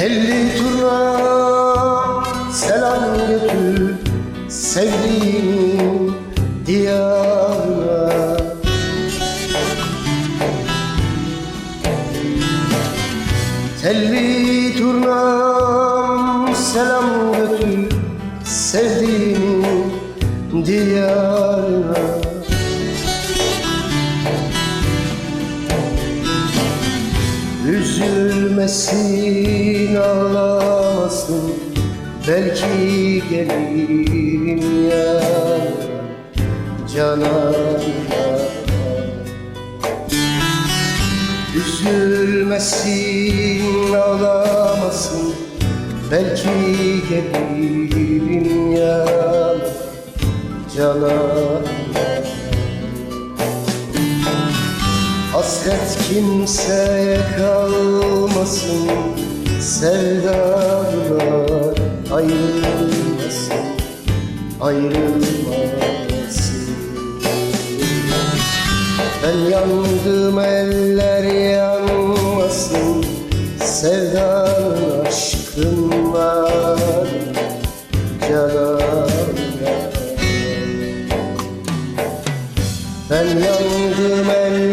Telli turna selam götür sevdiğimin diyarına. Telli turnam selam götür sevdiğimin diyarına Üzülmesin ağlamasın. Belki gelirim ya. Canana Üzülmesin ağlamasın. Belki gelirim ya. Canana Hasret kimseye kalmasın Sevdalar ayrılmasın Ayrılmasın. Ben yandım eller yanmasın. Sevdanın aşkın var Canan Ben yandım eller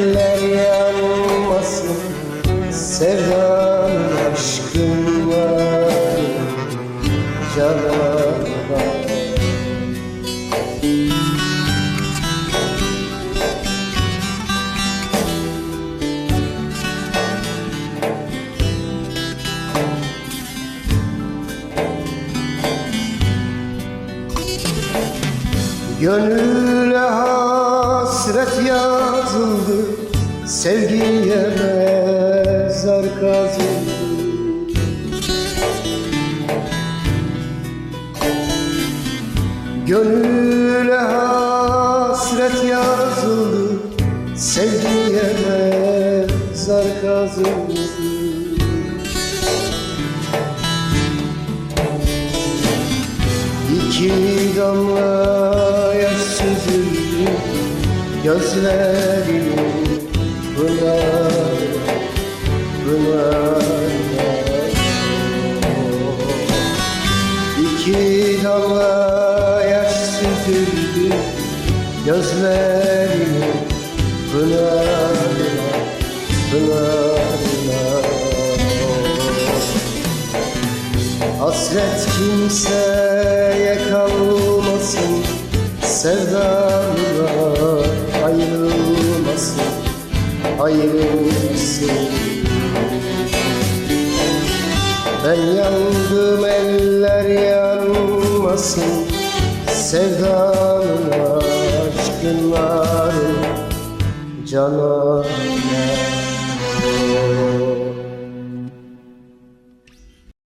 Gönüle hasret yazıldı Sevgiye mezar kazıldı. Gönüle hasret yazıldı Sevgiye Gözlerimin pınar Pınar İki damla yaş süzüldü Gözlerimin pınar Pınar Hasret kimseye kalmasın Sevdalar Ayrılmasın Ben yandım eller yanmasın. Sevdanın aşkın var Canan